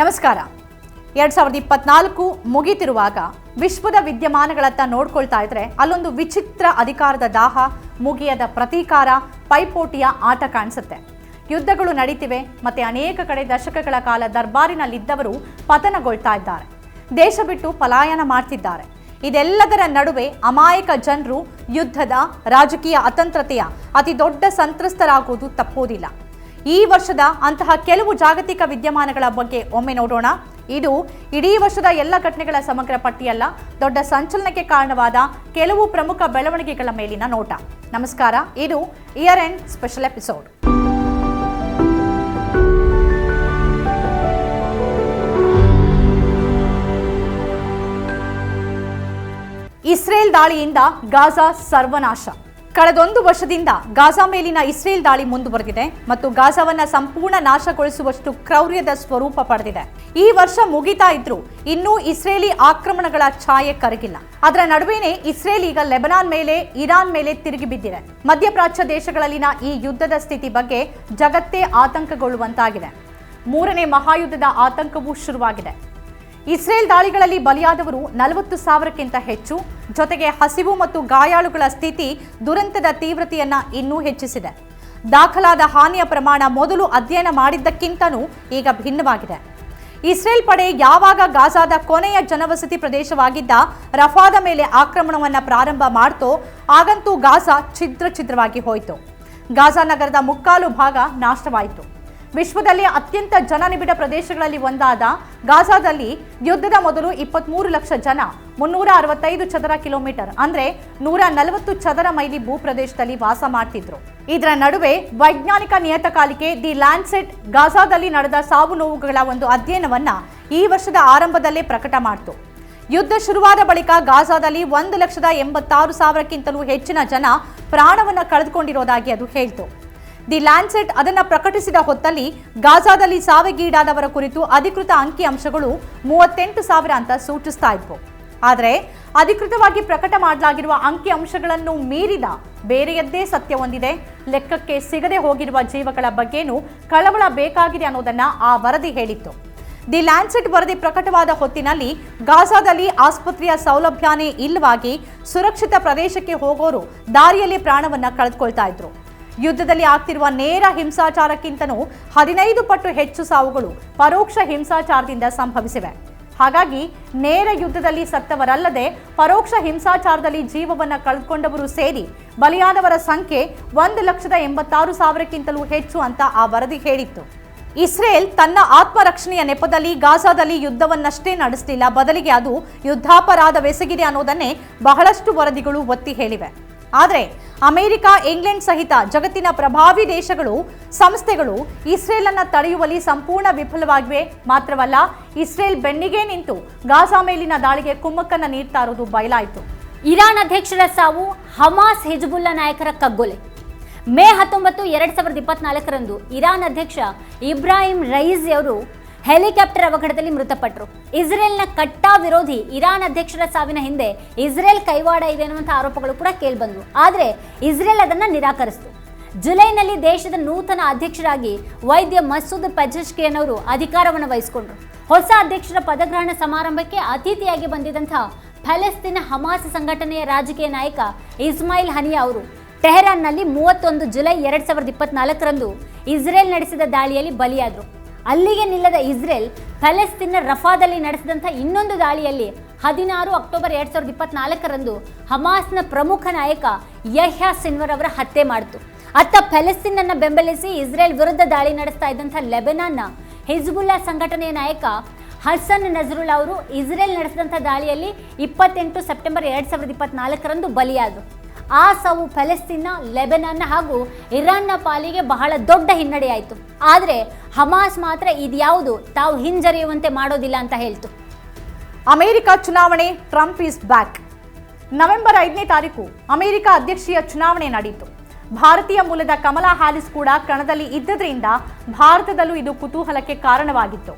ನಮಸ್ಕಾರ. ಎರಡ್ ಸಾವಿರದ ಇಪ್ಪತ್ನಾಲ್ಕು ಮುಗಿತಿರುವಾಗ ವಿಶ್ವದ ವಿದ್ಯಮಾನಗಳತ್ತ ನೋಡ್ಕೊಳ್ತಾ ಇದ್ರೆ ಅಲ್ಲೊಂದು ವಿಚಿತ್ರ ಅಧಿಕಾರದ ದಾಹ, ಮುಗಿಯದ ಪ್ರತೀಕಾರ, ಪೈಪೋಟಿಯ ಆಟ ಕಾಣಿಸುತ್ತೆ. ಯುದ್ಧಗಳು ನಡೀತಿವೆ ಮತ್ತೆ ಅನೇಕ ಕಡೆ ದಶಕಗಳ ಕಾಲ ದರ್ಬಾರಿನಲ್ಲಿದ್ದವರು ಪತನಗೊಳ್ತಾ ಇದ್ದಾರೆ. ದೇಶ ಬಿಟ್ಟು ಪಲಾಯನ ಮಾಡ್ತಿದ್ದಾರೆ. ಇದೆಲ್ಲದರ ನಡುವೆ ಅಮಾಯಕ ಜನರು ಯುದ್ಧದ ರಾಜಕೀಯ ಅತಂತ್ರತೆಯ ಅತಿ ದೊಡ್ಡ ಸಂತ್ರಸ್ತರಾಗುವುದು ತಪ್ಪೋದಿಲ್ಲ. ಈ ವರ್ಷದ ಅಂತಹ ಕೆಲವು ಜಾಗತಿಕ ವಿದ್ಯಮಾನಗಳ ಬಗ್ಗೆ ಒಮ್ಮೆ ನೋಡೋಣ. ಇದು ಇಡೀ ವರ್ಷದ ಎಲ್ಲ ಘಟನೆಗಳ ಸಮಗ್ರ ಪಟ್ಟಿಯಲ್ಲ, ದೊಡ್ಡ ಸಂಚಲನಕ್ಕೆ ಕಾರಣವಾದ ಕೆಲವು ಪ್ರಮುಖ ಬೆಳವಣಿಗೆಗಳ ಮೇಲಿನ ನೋಟ. ನಮಸ್ಕಾರ, ಇದು year end special episode. Israel ದಾಳಿಯಿಂದ ಗಾಜಾ ಸರ್ವನಾಶ. ಕಳೆದೊಂದು ವರ್ಷದಿಂದ ಗಾಜಾ ಮೇಲಿನ ಇಸ್ರೇಲ್ ದಾಳಿ ಮುಂದುವರೆದಿದೆ ಮತ್ತು ಗಾಜಾವನ್ನ ಸಂಪೂರ್ಣ ನಾಶಗೊಳಿಸುವಷ್ಟು ಕ್ರೌರ್ಯದ ಸ್ವರೂಪ ಪಡೆದಿದೆ. ಈ ವರ್ಷ ಮುಗಿತಾ ಇದ್ರೂ ಇನ್ನೂ ಇಸ್ರೇಲಿ ಆಕ್ರಮಣಗಳ ಛಾಯೆ ಕರಗಿಲ್ಲ. ಅದರ ನಡುವೆನೇ ಇಸ್ರೇಲ್ ಈಗ ಲೆಬನಾನ್ ಮೇಲೆ, ಇರಾನ್ ಮೇಲೆ ತಿರುಗಿ ಬಿದ್ದಿದೆ. ಮಧ್ಯಪ್ರಾಚ್ಯ ದೇಶಗಳಲ್ಲಿನ ಈ ಯುದ್ಧದ ಸ್ಥಿತಿ ಬಗ್ಗೆ ಜಗತ್ತೇ ಆತಂಕಗೊಳ್ಳುವಂತಾಗಿದೆ. ಮೂರನೇ ಮಹಾಯುದ್ಧದ ಆತಂಕವೂ ಶುರುವಾಗಿದೆ. ಇಸ್ರೇಲ್ ದಾಳಿಗಳಲ್ಲಿ ಬಲಿಯಾದವರು ನಲವತ್ತು ಸಾವಿರಕ್ಕಿಂತ ಹೆಚ್ಚು, ಜೊತೆಗೆ ಹಸಿವು ಮತ್ತು ಗಾಯಾಳುಗಳ ಸ್ಥಿತಿ ದುರಂತದ ತೀವ್ರತೆಯನ್ನ ಇನ್ನೂ ಹೆಚ್ಚಿಸಿದೆ. ದಾಖಲಾದ ಹಾನಿಯ ಪ್ರಮಾಣ ಮೊದಲು ಅಧ್ಯಯನ ಮಾಡಿದ್ದಕ್ಕಿಂತನೂ ಈಗ ಭಿನ್ನವಾಗಿದೆ. ಇಸ್ರೇಲ್ ಪಡೆ ಯಾವಾಗ ಗಾಜಾದ ಕೊನೆಯ ಜನವಸತಿ ಪ್ರದೇಶವಾಗಿದ್ದ ರಫಾದ ಮೇಲೆ ಆಕ್ರಮಣವನ್ನು ಪ್ರಾರಂಭ ಮಾಡ್ತೋ, ಆಗಂತೂ ಗಾಜಾ ಛಿದ್ರ ಛಿದ್ರವಾಗಿ ಹೋಯಿತು. ಗಾಜಾ ನಗರದ ಮುಕ್ಕಾಲು ಭಾಗ ನಾಶವಾಯಿತು. ವಿಶ್ವದಲ್ಲಿ ಅತ್ಯಂತ ಜನನಿಬಿಡ ಪ್ರದೇಶಗಳಲ್ಲಿ ಒಂದಾದ ಗಾಜಾದಲ್ಲಿ ಯುದ್ಧದ ಮೊದಲು ಇಪ್ಪತ್ಮೂರು ಲಕ್ಷ ಜನ, ಮುನ್ನೂರ ಅರವತ್ತೈದು ಚದರ ಕಿಲೋಮೀಟರ್, ಅಂದ್ರೆ ನೂರ ನಲವತ್ತು ಚದರ ಮೈಲಿ ಭೂಪ್ರದೇಶದಲ್ಲಿ ವಾಸ ಮಾಡ್ತಿದ್ರು. ಇದರ ನಡುವೆ ವೈಜ್ಞಾನಿಕ ನಿಯತಕಾಲಿಕೆ ದಿ ಲ್ಯಾಂಡ್ಸೆಟ್ ಗಾಜಾದಲ್ಲಿ ನಡೆದ ಸಾವು ನೋವುಗಳ ಒಂದು ಅಧ್ಯಯನವನ್ನ ಈ ವರ್ಷದ ಆರಂಭದಲ್ಲೇ ಪ್ರಕಟ ಮಾಡಿತು. ಯುದ್ಧ ಶುರುವಾದ ಬಳಿಕ ಗಾಜಾದಲ್ಲಿ ಒಂದು ಲಕ್ಷದ ಎಂಬತ್ತಾರು ಸಾವಿರಕ್ಕಿಂತಲೂ ಹೆಚ್ಚಿನ ಜನ ಪ್ರಾಣವನ್ನು ಕಳೆದುಕೊಂಡಿರೋದಾಗಿ ಅದು ಹೇಳ್ತು. ದಿ ಲ್ಯಾನ್ಸೆಟ್ ಅದನ್ನು ಪ್ರಕಟಿಸಿದ ಹೊತ್ತಲ್ಲಿ ಗಾಜಾದಲ್ಲಿ ಸಾವಿಗೀಡಾದವರ ಕುರಿತು ಅಧಿಕೃತ ಅಂಕಿಅಂಶಗಳು ಮೂವತ್ತೆಂಟು ಸಾವಿರ ಅಂತ ಸೂಚಿಸ್ತಾ ಇದ್ವು. ಆದರೆ ಅಧಿಕೃತವಾಗಿ ಪ್ರಕಟ ಮಾಡಲಾಗಿರುವ ಅಂಕಿಅಂಶಗಳನ್ನು ಮೀರಿದ ಬೇರೆಯದ್ದೇ ಸತ್ಯ ಹೊಂದಿದೆ ಲೆಕ್ಕಕ್ಕೆ ಸಿಗದೆ ಹೋಗಿರುವ ಜೀವಗಳ ಬಗ್ಗೆನೂ ಕಳವಳ ಬೇಕಾಗಿದೆ ಅನ್ನೋದನ್ನ ಆ ವರದಿ ಹೇಳಿತ್ತು. ದಿ ಲ್ಯಾನ್ಸೆಟ್ ವರದಿ ಪ್ರಕಟವಾದ ಹೊತ್ತಿನಲ್ಲಿ ಗಾಜಾದಲ್ಲಿ ಆಸ್ಪತ್ರೆಯ ಸೌಲಭ್ಯನೇ ಇಲ್ಲವಾಗಿ ಸುರಕ್ಷಿತ ಪ್ರದೇಶಕ್ಕೆ ಹೋಗೋರು ದಾರಿಯಲ್ಲಿ ಪ್ರಾಣವನ್ನ ಕಳೆದುಕೊಳ್ತಾ ಇದ್ರು. ಯುದ್ಧದಲ್ಲಿ ಆಗ್ತಿರುವ ನೇರ ಹಿಂಸಾಚಾರಕ್ಕಿಂತನೂ ಹದಿನೈದು ಪಟ್ಟು ಹೆಚ್ಚು ಸಾವುಗಳು ಪರೋಕ್ಷ ಹಿಂಸಾಚಾರದಿಂದ ಸಂಭವಿಸಿವೆ. ಹಾಗಾಗಿ ನೇರ ಯುದ್ಧದಲ್ಲಿ ಸತ್ತವರಲ್ಲದೆ ಪರೋಕ್ಷ ಹಿಂಸಾಚಾರದಲ್ಲಿ ಜೀವವನ್ನು ಕಳೆದುಕೊಂಡವರು ಸೇರಿ ಬಲಿಯಾದವರ ಸಂಖ್ಯೆ ಒಂದು ಲಕ್ಷದ ಎಂಬತ್ತಾರು ಸಾವಿರಕ್ಕಿಂತಲೂ ಹೆಚ್ಚು ಅಂತ ಆ ವರದಿ ಹೇಳಿತ್ತು. ಇಸ್ರೇಲ್ ತನ್ನ ಆತ್ಮರಕ್ಷಣೆಯ ನೆಪದಲ್ಲಿ ಗಾಜಾದಲ್ಲಿ ಯುದ್ಧವನ್ನಷ್ಟೇ ನಡೆಸಲಿಲ್ಲ. ಬದಲಿಗೆ ಅದು ಯುದ್ಧಾಪರಾಧವೆಸಗಿದೆ ಅನ್ನೋದನ್ನೇ ಬಹಳಷ್ಟು ವರದಿಗಳು ಒತ್ತಿ ಹೇಳಿವೆ. ಆದರೆ ಅಮೆರಿಕ, ಇಂಗ್ಲೆಂಡ್ ಸಹಿತ ಜಗತ್ತಿನ ಪ್ರಭಾವಿ ದೇಶಗಳು, ಸಂಸ್ಥೆಗಳು ಇಸ್ರೇಲ್ ಅನ್ನ ತಡೆಯುವಲ್ಲಿ ಸಂಪೂರ್ಣ ವಿಫಲವಾಗಿವೆ. ಮಾತ್ರವಲ್ಲ, ಇಸ್ರೇಲ್ ಬೆನ್ನಿಗೆ ನಿಂತು ಗಾಜಾ ಮೇಲಿನ ದಾಳಿಗೆ ಕುಮ್ಮಕ್ಕನ್ನ ನೀಡ್ತಾ ಇರೋದು ಬಯಲಾಯಿತು. ಇರಾನ್ ಅಧ್ಯಕ್ಷರ ಸಾವು ಹಮಾಸ್ ಹಿಜ್ಬುಲ್ಲಾ ನಾಯಕರ ಕಗ್ಗೊಲೆ. ಮೇ ಹತ್ತೊಂಬತ್ತು, ಎರಡ್ ಸಾವಿರದ ಇಪ್ಪತ್ನಾಲ್ಕರಂದು ಇರಾನ್ ಅಧ್ಯಕ್ಷ ಇಬ್ರಾಹಿಂ ರೈಸ್ ಅವರು ಹೆಲಿಕಾಪ್ಟರ್ ಅವಘಡದಲ್ಲಿ ಮೃತಪಟ್ಟರು ಇಸ್ರೇಲ್ನ ಕಟ್ಟಾ ವಿರೋಧಿ ಇರಾನ್ ಅಧ್ಯಕ್ಷರ ಸಾವಿನ ಹಿಂದೆ ಇಸ್ರೇಲ್ ಕೈವಾಡ ಇದೆ ಅನ್ನುವಂಥ ಆರೋಪಗಳು ಕೂಡ ಕೇಳಿಬಂದವು. ಆದರೆ ಇಸ್ರೇಲ್ ಅದನ್ನು ನಿರಾಕರಿಸಿತು. ಜುಲೈನಲ್ಲಿ ದೇಶದ ನೂತನ ಅಧ್ಯಕ್ಷರಾಗಿ ವೈದ್ಯ ಮಸೂದ್ ಪೆಜೆಶ್ಕಿಯನ್ ಅವರು ಅಧಿಕಾರವನ್ನು ವಹಿಸಿಕೊಂಡ್ರು. ಹೊಸ ಅಧ್ಯಕ್ಷರ ಪದಗ್ರಹಣ ಸಮಾರಂಭಕ್ಕೆ ಅತಿಥಿಯಾಗಿ ಬಂದಿದ್ದಂತಹ ಫಲಸ್ತೀನ ಹಮಾಸ್ ಸಂಘಟನೆಯ ರಾಜಕೀಯ ನಾಯಕ ಇಸ್ಮಾಯಿಲ್ ಹನಿಯಾ ಅವರು ಟೆಹರಾನ್ನಲ್ಲಿ ಮೂವತ್ತೊಂದು ಜುಲೈ ಎರಡು ಸಾವಿರದ ಇಪ್ಪತ್ನಾಲ್ಕರಂದು ಇಸ್ರೇಲ್ ನಡೆಸಿದ ದಾಳಿಯಲ್ಲಿ ಬಲಿಯಾದರು. ಅಲ್ಲಿಗೆ ನಿಲ್ಲದ ಇಸ್ರೇಲ್ ಪ್ಯಾಲೆಸ್ತೀನ್ನ ರಫಾದಲ್ಲಿ ನಡೆಸಿದಂಥ ಇನ್ನೊಂದು ದಾಳಿಯಲ್ಲಿ ಹದಿನಾರು ಅಕ್ಟೋಬರ್ ಎರಡು ಸಾವಿರದ ಇಪ್ಪತ್ನಾಲ್ಕರಂದು ಹಮಾಸ್ನ ಪ್ರಮುಖ ನಾಯಕ ಯಹ್ಯಾ ಸಿನ್ವರ್ ಅವರ ಹತ್ಯೆ ಮಾಡಿತು. ಅತ್ತ ಫಲಸ್ತೀನನ್ನ ಬೆಂಬಲಿಸಿ ಇಸ್ರೇಲ್ ವಿರುದ್ಧ ದಾಳಿ ನಡೆಸ್ತಾ ಇದ್ದಂಥ ಲೆಬೆನಾನ್ನ ಹಿಜ್ಬುಲ್ಲಾ ಸಂಘಟನೆಯ ನಾಯಕ ಹಸನ್ ನಜರುಲ್ ಅವರು ಇಸ್ರೇಲ್ ನಡೆಸಿದಂಥ ದಾಳಿಯಲ್ಲಿ ಇಪ್ಪತ್ತೆಂಟು ಸೆಪ್ಟೆಂಬರ್ ಎರಡು ಸಾವಿರದ ಇಪ್ಪತ್ನಾಲ್ಕರಂದು ಬಲಿಯಾದರು. ಆ ಸಾವು ಫೆಲೆಸ್ತೀನ್ನ ಲೆಬನಾನ್ನ ಹಾಗೂ ಇರಾನ್ನ ಪಾಲಿಗೆ ಬಹಳ ದೊಡ್ಡ ಹಿನ್ನಡೆಯಾಯಿತು. ಆದರೆ ಹಮಾಸ್ ಮಾತ್ರ ಇದ್ಯಾವುದು ತಾವು ಹಿಂಜರಿಯುವಂತೆ ಮಾಡೋದಿಲ್ಲ ಅಂತ ಹೇಳ್ತು. ಅಮೆರಿಕ ಚುನಾವಣೆ, ಟ್ರಂಪ್ ಈಸ್ ಬ್ಯಾಕ್. ನವೆಂಬರ್ ಐದನೇ ತಾರೀಕು ಅಮೆರಿಕ ಅಧ್ಯಕ್ಷೀಯ ಚುನಾವಣೆ ನಡೆಯಿತು ಭಾರತೀಯ ಮೂಲದ ಕಮಲಾ ಹ್ಯಾರಿಸ್ ಕೂಡ ಕಣದಲ್ಲಿ ಇದ್ದದ್ರಿಂದ ಭಾರತದಲ್ಲೂ ಇದು ಕುತೂಹಲಕ್ಕೆ ಕಾರಣವಾಗಿತ್ತು.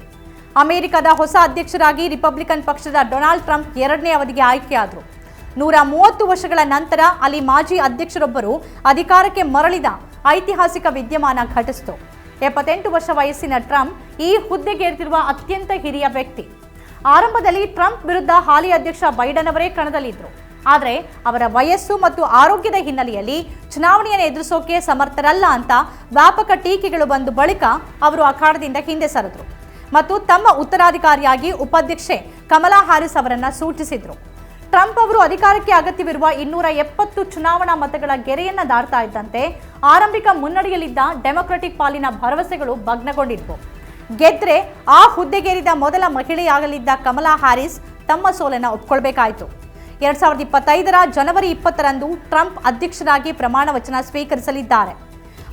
ಅಮೆರಿಕದ ಹೊಸ ಅಧ್ಯಕ್ಷರಾಗಿ ರಿಪಬ್ಲಿಕನ್ ಪಕ್ಷದ ಡೊನಾಲ್ಡ್ ಟ್ರಂಪ್ ಎರಡನೇ ಅವಧಿಗೆ ಆಯ್ಕೆಯಾದರು. ನೂರ ಮೂವತ್ತು ವರ್ಷಗಳ ನಂತರ ಅಲ್ಲಿ ಮಾಜಿ ಅಧ್ಯಕ್ಷರೊಬ್ಬರು ಅಧಿಕಾರಕ್ಕೆ ಮರಳಿದ ಐತಿಹಾಸಿಕ ವಿದ್ಯಮಾನ ಘಟಿಸಿತು. ಎಪ್ಪತ್ತೆಂಟು ವರ್ಷ ವಯಸ್ಸಿನ ಟ್ರಂಪ್ ಈ ಹುದ್ದೆಗೇರ್ತಿರುವ ಅತ್ಯಂತ ಹಿರಿಯ ವ್ಯಕ್ತಿ. ಆರಂಭದಲ್ಲಿ ಟ್ರಂಪ್ ವಿರುದ್ಧ ಹಾಲಿ ಅಧ್ಯಕ್ಷ ಬೈಡನ್ ಅವರೇ ಕಣದಲ್ಲಿದ್ದರು ಆದರೆ ಅವರ ವಯಸ್ಸು ಮತ್ತು ಆರೋಗ್ಯದ ಹಿನ್ನೆಲೆಯಲ್ಲಿ ಚುನಾವಣೆಯನ್ನು ಎದುರಿಸೋಕೆ ಸಮರ್ಥರಲ್ಲ ಅಂತ ವ್ಯಾಪಕ ಟೀಕೆಗಳು ಬಂದ ಬಳಿಕ ಅವರು ಅಖಾಡದಿಂದ ಹಿಂದೆ ಸರಿದ್ರು. ಮತ್ತು ತಮ್ಮ ಉತ್ತರಾಧಿಕಾರಿಯಾಗಿ ಉಪಾಧ್ಯಕ್ಷೆ ಕಮಲಾ ಹ್ಯಾರಿಸ್ ಅವರನ್ನು ಸೂಚಿಸಿದ್ರು. ಟ್ರಂಪ್ ಅವರು ಅಧಿಕಾರಕ್ಕೆ ಅಗತ್ಯವಿರುವ ಇನ್ನೂರ ಎಪ್ಪತ್ತು ಚುನಾವಣಾ ಮತಗಳ ಗೆರೆಯನ್ನ ದಾಟ್ತಾ ಇದ್ದಂತೆ ಆರಂಭಿಕ ಮುನ್ನಡೆಯಲ್ಲಿದ್ದ ಡೆಮೊಕ್ರೆಟಿಕ್ ಪಾಲಿನ ಭರವಸೆಗಳು ಭಗ್ನಗೊಂಡಿದ್ವು. ಗೆದ್ರೆ ಆ ಹುದ್ದೆಗೇರಿದ ಮೊದಲ ಮಹಿಳೆಯಾಗಲಿದ್ದ ಕಮಲಾ ಹ್ಯಾರಿಸ್ ತಮ್ಮ ಸೋಲನ್ನು ಒಪ್ಕೊಳ್ಬೇಕಾಯಿತು. ಎರಡ್ ಸಾವಿರದ ಇಪ್ಪತ್ತೈದರ ಜನವರಿ ಇಪ್ಪತ್ತರಂದು ಟ್ರಂಪ್ ಅಧ್ಯಕ್ಷರಾಗಿ ಪ್ರಮಾಣ ವಚನ ಸ್ವೀಕರಿಸಲಿದ್ದಾರೆ.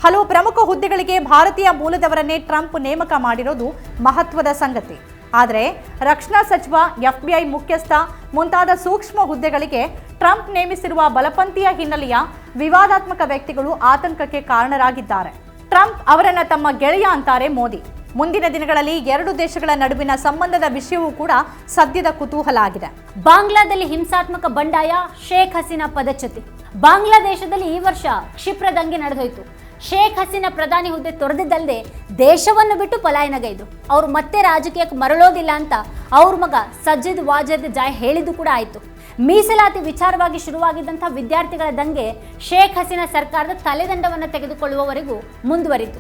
ಹಲವು ಪ್ರಮುಖ ಹುದ್ದೆಗಳಿಗೆ ಭಾರತೀಯ ಮೂಲದವರನ್ನೇ ಟ್ರಂಪ್ ನೇಮಕ ಮಾಡಿರೋದು ಮಹತ್ವದ ಸಂಗತಿ. ಆದರೆ ರಕ್ಷಣಾ ಸಚಿವ, ಎಫ್ಬಿಐ ಮುಖ್ಯಸ್ಥ ಮುಂತಾದ ಸೂಕ್ಷ್ಮ ಹುದ್ದೆಗಳಿಗೆ ಟ್ರಂಪ್ ನೇಮಿಸಿರುವ ಬಲಪಂಥೀಯ ಹಿನ್ನೆಲೆಯ ವಿವಾದಾತ್ಮಕ ವ್ಯಕ್ತಿಗಳು ಆತಂಕಕ್ಕೆ ಕಾರಣರಾಗಿದ್ದಾರೆ. ಟ್ರಂಪ್ ಅವರನ್ನ ತಮ್ಮ ಗೆಳೆಯ ಅಂತಾರೆ ಮೋದಿ. ಮುಂದಿನ ದಿನಗಳಲ್ಲಿ ಎರಡು ದೇಶಗಳ ನಡುವಿನ ಸಂಬಂಧದ ವಿಷಯವೂ ಕೂಡ ಸದ್ಯದ ಕುತೂಹಲ ಆಗಿದೆ ಬಾಂಗ್ಲಾದಲ್ಲಿ ಹಿಂಸಾತ್ಮಕ ಬಂಡಾಯ ಶೇಖ್ ಹಸೀನಾ ಪದಚ್ಯುತಿ. ಬಾಂಗ್ಲಾದೇಶದಲ್ಲಿ ಈ ವರ್ಷ ಕ್ಷಿಪ್ರ ದಂಗೆ ನಡೆದೋಯ್ತು. ಶೇಖ್ ಹಸೀನಾ ಪ್ರಧಾನಿ ಹುದ್ದೆ ತೊರೆದಿದ್ದಲ್ಲದೆ ದೇಶವನ್ನು ಬಿಟ್ಟು ಪಲಾಯನಗೈದ್ರು ಅವರು ಮತ್ತೆ ರಾಜಕೀಯಕ್ಕೆ ಮರಳೋದಿಲ್ಲ ಅಂತ ಅವ್ರ ಮಗ ಸಜ್ಜಿದ್ ವಾಜದ್ ಜಾಯ್ ಹೇಳಿದ್ದು ಕೂಡ ಆಯಿತು. ಮೀಸಲಾತಿ ವಿಚಾರವಾಗಿ ಶುರುವಾಗಿದ್ದಂಥ ವಿದ್ಯಾರ್ಥಿಗಳ ದಂಗೆ ಶೇಖ್ ಹಸೀನಾ ಸರ್ಕಾರದ ತಲೆದಂಡವನ್ನು ತೆಗೆದುಕೊಳ್ಳುವವರೆಗೂ ಮುಂದುವರಿತು.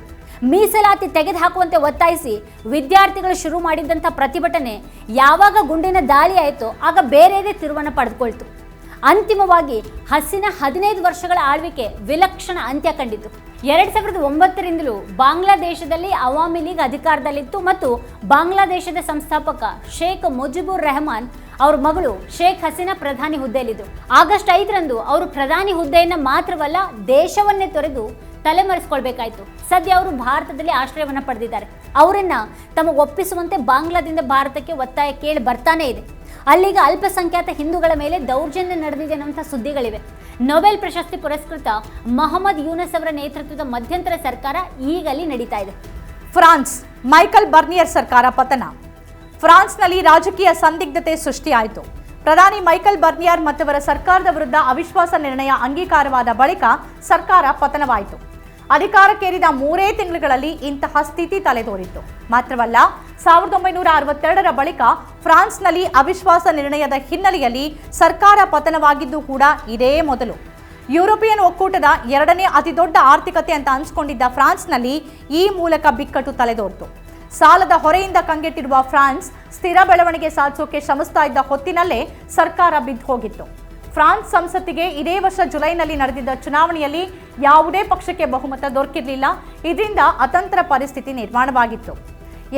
ಮೀಸಲಾತಿ ತೆಗೆದುಹಾಕುವಂತೆ ಒತ್ತಾಯಿಸಿ ವಿದ್ಯಾರ್ಥಿಗಳು ಶುರು ಮಾಡಿದ್ದಂಥ ಪ್ರತಿಭಟನೆ ಯಾವಾಗ ಗುಂಡಿನ ದಾಳಿ ಆಯಿತೋ ಆಗ ಬೇರೆಯದೇ ತಿರುವನ್ನು ಪಡೆದುಕೊಳ್ತು. ಅಂತಿಮವಾಗಿ ಹಸಿನ ಹದಿನೈದು ವರ್ಷಗಳ ಆಳ್ವಿಕೆ ವಿಲಕ್ಷಣ ಅಂತ್ಯ ಕಂಡಿತು. ಎರಡ್ ಸಾವಿರದ ಒಂಬತ್ತರಿಂದಲೂ ಬಾಂಗ್ಲಾದೇಶದಲ್ಲಿ ಅವಾಮಿ ಲೀಗ್ ಅಧಿಕಾರದಲ್ಲಿತ್ತು ಮತ್ತು ಬಾಂಗ್ಲಾದೇಶದ ಸಂಸ್ಥಾಪಕ ಶೇಖ್ ಮುಜಿಬುರ್ ರೆಹಮಾನ್ ಅವ್ರ ಮಗಳು ಶೇಖ್ ಹಸೀನಾ ಪ್ರಧಾನಿ ಹುದ್ದೆಯಲ್ಲಿದ್ದರು ಆಗಸ್ಟ್ ಐದರಂದು ಅವರು ಪ್ರಧಾನಿ ಹುದ್ದೆಯನ್ನು ಮಾತ್ರವಲ್ಲ ದೇಶವನ್ನೇ ತೊರೆದು ತಲೆಮರೆಸಿಕೊಳ್ಬೇಕಾಯ್ತು. ಸದ್ಯ ಅವರು ಭಾರತದಲ್ಲಿ ಆಶ್ರಯವನ್ನು ಪಡೆದಿದ್ದಾರೆ. ಅವರನ್ನ ತಮಗೆ ಒಪ್ಪಿಸುವಂತೆ ಬಾಂಗ್ಲಾದಿಂದ ಭಾರತಕ್ಕೆ ಒತ್ತಾಯ ಕೇಳಿ ಬರ್ತಾನೆ ಇದೆ. ಅಲ್ಲಿಗ ಅಲ್ಪಸಂಖ್ಯಾತ ಹಿಂದೂಗಳ ಮೇಲೆ ದೌರ್ಜನ್ಯ ನಡೆದಿದೆ ಅನ್ನುವಂಥ ಸುದ್ದಿಗಳಿವೆ. ನೊಬೆಲ್ ಪ್ರಶಸ್ತಿ ಪುರಸ್ಕೃತ ಮೊಹಮ್ಮದ್ ಯೂನಸ್ ಅವರ ನೇತೃತ್ವದ ಮಧ್ಯಂತರ ಸರ್ಕಾರ ಈಗ ಅಲ್ಲಿ ನಡೀತಾ ಇದೆ. ಫ್ರಾನ್ಸ್, ಮೈಕಲ್ ಬರ್ನಿಯರ್ ಸರ್ಕಾರ ಪತನ. ಫ್ರಾನ್ಸ್ನಲ್ಲಿ ರಾಜಕೀಯ ಸಂದಿಗ್ಧತೆ ಸೃಷ್ಟಿಯಾಯಿತು. ಪ್ರಧಾನಿ ಮೈಕಲ್ ಬರ್ನಿಯರ್ ಮತ್ತವರ ಸರ್ಕಾರದ ವಿರುದ್ಧ ಅವಿಶ್ವಾಸ ನಿರ್ಣಯ ಅಂಗೀಕಾರವಾದ ಬಳಿಕ ಸರ್ಕಾರ ಪತನವಾಯಿತು. ಅಧಿಕಾರಕ್ಕೇರಿದ ಮೂರೇ ತಿಂಗಳುಗಳಲ್ಲಿ ಇಂತಹ ಸ್ಥಿತಿ ತಲೆದೋರಿತ್ತು. ಮಾತ್ರವಲ್ಲ, ಸಾವಿರದ ಒಂಬೈನೂರ ಅರವತ್ತೆರಡರ ಬಳಿಕ ಫ್ರಾನ್ಸ್ನಲ್ಲಿ ಅವಿಶ್ವಾಸ ನಿರ್ಣಯದ ಹಿನ್ನೆಲೆಯಲ್ಲಿ ಸರ್ಕಾರ ಪತನವಾಗಿದ್ದು ಕೂಡ ಇದೇ ಮೊದಲು. ಯುರೋಪಿಯನ್ ಒಕ್ಕೂಟದ ಎರಡನೇ ಅತಿದೊಡ್ಡ ಆರ್ಥಿಕತೆ ಅಂತ ಅನ್ಸ್ಕೊಂಡಿದ್ದ ಫ್ರಾನ್ಸ್ನಲ್ಲಿ ಈ ಮೂಲಕ ಬಿಕ್ಕಟ್ಟು ತಲೆದೋರ್ತು. ಸಾಲದ ಹೊರೆಯಿಂದ ಕಂಗೆಟ್ಟಿರುವ ಫ್ರಾನ್ಸ್ ಸ್ಥಿರ ಬೆಳವಣಿಗೆ ಸಾಧಿಸೋಕೆ ಶ್ರಮಿಸ್ತಾ ಇದ್ದ ಹೊತ್ತಿನಲ್ಲೇ ಸರ್ಕಾರ ಬಿದ್ದು ಹೋಗಿತ್ತು. ಫ್ರಾನ್ಸ್ ಸಂಸತ್ತಿಗೆ ಇದೇ ವರ್ಷ ಜುಲೈನಲ್ಲಿ ನಡೆದಿದ್ದ ಚುನಾವಣೆಯಲ್ಲಿ ಯಾವುದೇ ಪಕ್ಷಕ್ಕೆ ಬಹುಮತ ದೊರಕಿರಲಿಲ್ಲ. ಇದರಿಂದ ಅತಂತ್ರ ಪರಿಸ್ಥಿತಿ ನಿರ್ಮಾಣವಾಗಿತ್ತು.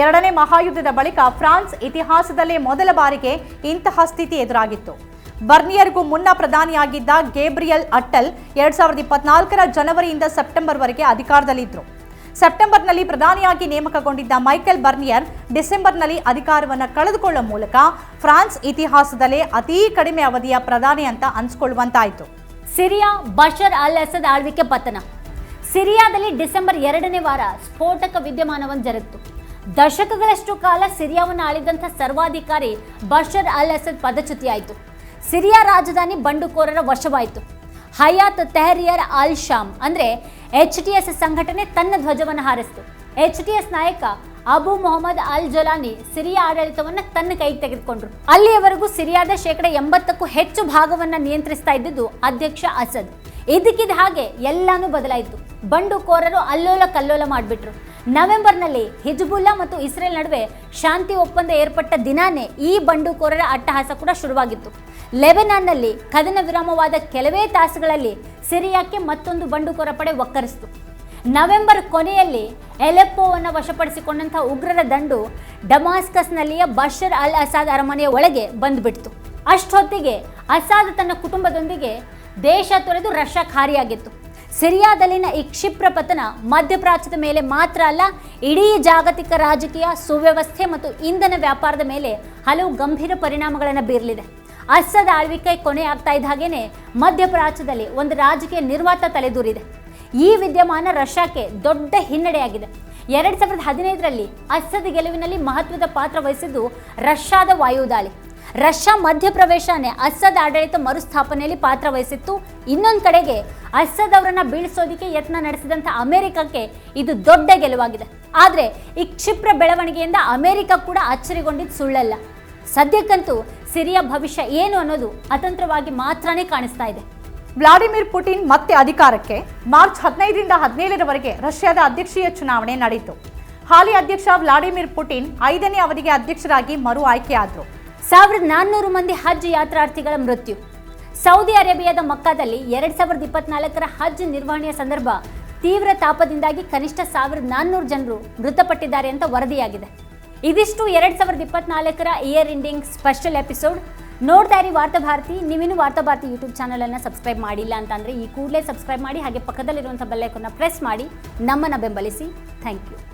ಎರಡನೇ ಮಹಾಯುದ್ಧದ ಬಳಿಕ ಫ್ರಾನ್ಸ್ ಇತಿಹಾಸದಲ್ಲೇ ಮೊದಲ ಬಾರಿಗೆ ಇಂತಹ ಸ್ಥಿತಿ ಎದುರಾಗಿತ್ತು. ಬರ್ನಿಯರ್ಗೂ ಮುನ್ನ ಪ್ರಧಾನಿಯಾಗಿದ್ದ ಗೇಬ್ರಿಯಲ್ ಅಟ್ಟಲ್ ಎರಡ್ ಸಾವಿರದ ಇಪ್ಪತ್ನಾಲ್ಕರ ಜನವರಿಯಿಂದ ಸೆಪ್ಟೆಂಬರ್ವರೆಗೆ ಅಧಿಕಾರದಲ್ಲಿದ್ದರು ಸೆಪ್ಟೆಂಬರ್ನಲ್ಲಿ ಪ್ರಧಾನಿಯಾಗಿ ನೇಮಕಗೊಂಡಿದ್ದ ಮೈಕೆಲ್ ಬರ್ನಿಯರ್ ಡಿಸೆಂಬರ್ನಲ್ಲಿ ಅಧಿಕಾರವನ್ನು ಕಳೆದುಕೊಳ್ಳುವ ಮೂಲಕ ಫ್ರಾನ್ಸ್ ಇತಿಹಾಸದಲ್ಲೇ ಅತೀ ಕಡಿಮೆ ಅವಧಿಯ ಪ್ರಧಾನಿ ಅಂತ ಅನ್ಸ್ಕೊಳ್ಳುವಂತಾಯಿತು. ಸಿರಿಯಾ ಬಶರ್ ಅಲ್ ಅಸದ್ ಆಳ್ವಿಕೆ ಪತನ. ಸಿರಿಯಾದಲ್ಲಿ ಡಿಸೆಂಬರ್ ಎರಡನೇ ವಾರ ಸ್ಫೋಟಕ ವಿದ್ಯಮಾನವನ್ನು ಜರುಗಿತು. ದಶಕಗಳಷ್ಟು ಕಾಲ ಸಿರಿಯಾವನ್ನು ಆಳಿದಂಥ ಸರ್ವಾಧಿಕಾರಿ ಬಶರ್ ಅಲ್ ಅಸದ್ ಪದಚ್ಯುತಿಯಾಯಿತು. ಸಿರಿಯಾ ರಾಜಧಾನಿ ಬಂಡುಕೋರರ ವಶವಾಯಿತು. ಹಯಾತ್ ತೆಹರಿಯರ್ ಅಲ್ ಶಾಮ್ ಅಂದ್ರೆ ಎಚ್ ಟಿ ಎಸ್ ಸಂಘಟನೆ ತನ್ನ ಧ್ವಜವನ್ನು ಹಾರಿಸಿತು. ಎಚ್ ಟಿ ಎಸ್ ನಾಯಕ ಅಬು ಮೊಹಮ್ಮದ್ ಅಲ್ ಜೊಲಾನಿ ಸಿರಿಯಾ ಆಡಳಿತವನ್ನು ತನ್ನ ಕೈಗೆ ತೆಗೆದುಕೊಂಡ್ರು. ಅಲ್ಲಿಯವರೆಗೂ ಸಿರಿಯಾದ ಶೇಕಡ ಎಂಬತ್ತಕ್ಕೂ ಹೆಚ್ಚು ಭಾಗವನ್ನ ನಿಯಂತ್ರಿಸ್ತಾ ಇದ್ದಿದ್ದು ಅಧ್ಯಕ್ಷ ಅಸದ್. ಇದಕ್ಕಿದ ಹಾಗೆ ಎಲ್ಲಾನು ಬದಲಾಯಿತು. ಬಂಡುಕೋರರು ಅಲ್ಲೋಲ ಕಲ್ಲೋಲ ಮಾಡಿಬಿಟ್ರು. ನವೆಂಬರ್ನಲ್ಲಿ ಹಿಜ್ಬುಲ್ಲಾ ಮತ್ತು ಇಸ್ರೇಲ್ ನಡುವೆ ಶಾಂತಿ ಒಪ್ಪಂದ ಏರ್ಪಟ್ಟ ದಿನಾನೇ ಈ ಬಂಡುಕೋರರ ಅಟ್ಟಹಾಸ ಕೂಡ ಶುರುವಾಗಿತ್ತು. ಲೆಬನಾನ್ನಲ್ಲಿ ಕದನ ವಿರಾಮವಾದ ಕೆಲವೇ ತಾಸುಗಳಲ್ಲಿ ಸಿರಿಯಾಕ್ಕೆ ಮತ್ತೊಂದು ಬಂಡುಕೋರ ಪಡೆ ಒಕ್ಕರಿಸಿತು ನವೆಂಬರ್ ಕೊನೆಯಲ್ಲಿ ಎಲೆಪ್ಪೋವನ್ನು ವಶಪಡಿಸಿಕೊಂಡಂಥ ಉಗ್ರರ ದಂಡು ಡಮಾಸ್ಕಸ್ನಲ್ಲಿಯ ಬಷರ್ ಅಲ್ ಅಸಾದ್ ಅರಮನೆಯ ಒಳಗೆ ಬಂದುಬಿಡ್ತು. ಅಷ್ಟೊತ್ತಿಗೆ ಅಸಾದ್ ತನ್ನ ಕುಟುಂಬದೊಂದಿಗೆ ದೇಶ ತೊರೆದು ರಷ್ಯಾ ಖಾರಿಯಾಗಿತ್ತು ಸಿರಿಯಾದಲ್ಲಿನ ಈ ಕ್ಷಿಪ್ರ ಪತನ ಮಧ್ಯಪ್ರಾಚ್ಯದ ಮೇಲೆ ಮಾತ್ರ ಅಲ್ಲ, ಇಡೀ ಜಾಗತಿಕ ರಾಜಕೀಯ ಸುವ್ಯವಸ್ಥೆ ಮತ್ತು ಇಂಧನ ವ್ಯಾಪಾರದ ಮೇಲೆ ಹಲವು ಗಂಭೀರ ಪರಿಣಾಮಗಳನ್ನು ಬೀರಲಿದೆ. ಅಸ್ಸದ ಆಳ್ವಿಕೆ ಕೊನೆ ಆಗ್ತಾ ಇದ್ದ ಹಾಗೇನೆ ಮಧ್ಯಪ್ರಾಚ್ಯದಲ್ಲಿ ಒಂದು ರಾಜಕೀಯ ನಿರ್ವಾತ ತಲೆದೂರಿದೆ. ಈ ವಿದ್ಯಮಾನ ರಷ್ಯಾಕ್ಕೆ ದೊಡ್ಡ ಹಿನ್ನಡೆಯಾಗಿದೆ. ಎರಡ್ ಸಾವಿರದ ಹದಿನೈದರಲ್ಲಿ ಅಸ್ಸದ ಗೆಲುವಿನಲ್ಲಿ ಮಹತ್ವದ ಪಾತ್ರ ವಹಿಸಿದ್ದು ರಷ್ಯಾದ ವಾಯುದಾಳಿ. ರಷ್ಯಾ ಮಧ್ಯಪ್ರವೇಶನೇ ಅಸ್ಸದ ಆಡಳಿತ ಮರುಸ್ಥಾಪನೆಯಲ್ಲಿ ಪಾತ್ರ ವಹಿಸಿತ್ತು. ಇನ್ನೊಂದು ಕಡೆಗೆ ಅಸ್ಸದ್ ಅವರನ್ನ ಬೀಳಿಸೋದಕ್ಕೆ ಯತ್ನ ನಡೆಸಿದಂಥ ಅಮೆರಿಕಕ್ಕೆ ಇದು ದೊಡ್ಡ ಗೆಲುವಾಗಿದೆ. ಆದರೆ ಈ ಕ್ಷಿಪ್ರ ಬೆಳವಣಿಗೆಯಿಂದ ಅಮೆರಿಕ ಕೂಡ ಅಚ್ಚರಿಗೊಂಡಿದ್ದು ಸುಳ್ಳಲ್ಲ. ಸದ್ಯಕ್ಕಂತೂ ಸಿರಿಯಾ ಭವಿಷ್ಯ ಏನು ಅನ್ನೋದು ಅತಂತ್ರವಾಗಿ ಮಾತ್ರನೇ ಕಾಣಿಸ್ತಾ ಇದೆ. ವ್ಲಾಡಿಮಿರ್ ಪುಟಿನ್ ಮತ್ತೆ ಅಧಿಕಾರಕ್ಕೆ ಮಾರ್ಚ್ ಹದಿನೈದರಿಂದ ಹದಿನೇಳರವರೆಗೆ ರಷ್ಯಾದ ಅಧ್ಯಕ್ಷೀಯ ಚುನಾವಣೆ ನಡೆಯಿತು. ಹಾಲಿ ಅಧ್ಯಕ್ಷ ವ್ಲಾಡಿಮಿರ್ ಪುಟಿನ್ ಐದನೇ ಅವಧಿಗೆ ಅಧ್ಯಕ್ಷರಾಗಿ ಮರು ಆಯ್ಕೆಯಾದರು. ಸಾವಿರದ ನಾನ್ನೂರು ಮಂದಿ ಹಜ್ ಯಾತ್ರಾರ್ಥಿಗಳ ಮೃತ್ಯು. ಸೌದಿ ಅರೇಬಿಯಾದ ಮಕ್ಕಾದಲ್ಲಿ ಎರಡ್ ಸಾವಿರದ ಇಪ್ಪತ್ನಾಲ್ಕರ ಹಜ್ ನಿರ್ವಹಣೆಯ ಸಂದರ್ಭ ತೀವ್ರ ತಾಪದಿಂದಾಗಿ ಕನಿಷ್ಠ ಸಾವಿರದ ನಾನ್ನೂರು ಜನರು ಮೃತಪಟ್ಟಿದ್ದಾರೆ ಅಂತ ವರದಿಯಾಗಿದೆ. ಇದಿಷ್ಟು ಎರಡ್ ಸಾವಿರದ ಇಪ್ಪತ್ನಾಲ್ಕರ ಇಯರ್ ಎಂಡಿಂಗ್ ಸ್ಪೆಷಲ್ ಎಪಿಸೋಡ್ ನೋಡ್ತಾ ಇರಿ ವಾರ್ತಾಭಾರತಿ ನೀವಿನ್ನು ವಾರ್ತಾಭಾರತಿ ಯೂಟ್ಯೂಬ್ ಚಾನಲನ್ನು ಸಬ್ಸ್ಕ್ರೈಬ್ ಮಾಡಿಲ್ಲ ಅಂತಂದರೆ ಈ ಕೂಡಲೇ ಸಬ್ಸ್ಕ್ರೈಬ್ ಮಾಡಿ, ಹಾಗೆ ಪಕ್ಕದಲ್ಲಿರುವಂಥ ಬೆಲ್ಲೈಕನ್ನ ಪ್ರೆಸ್ ಮಾಡಿ, ನಮ್ಮನ್ನು ಬೆಂಬಲಿಸಿ. Thank you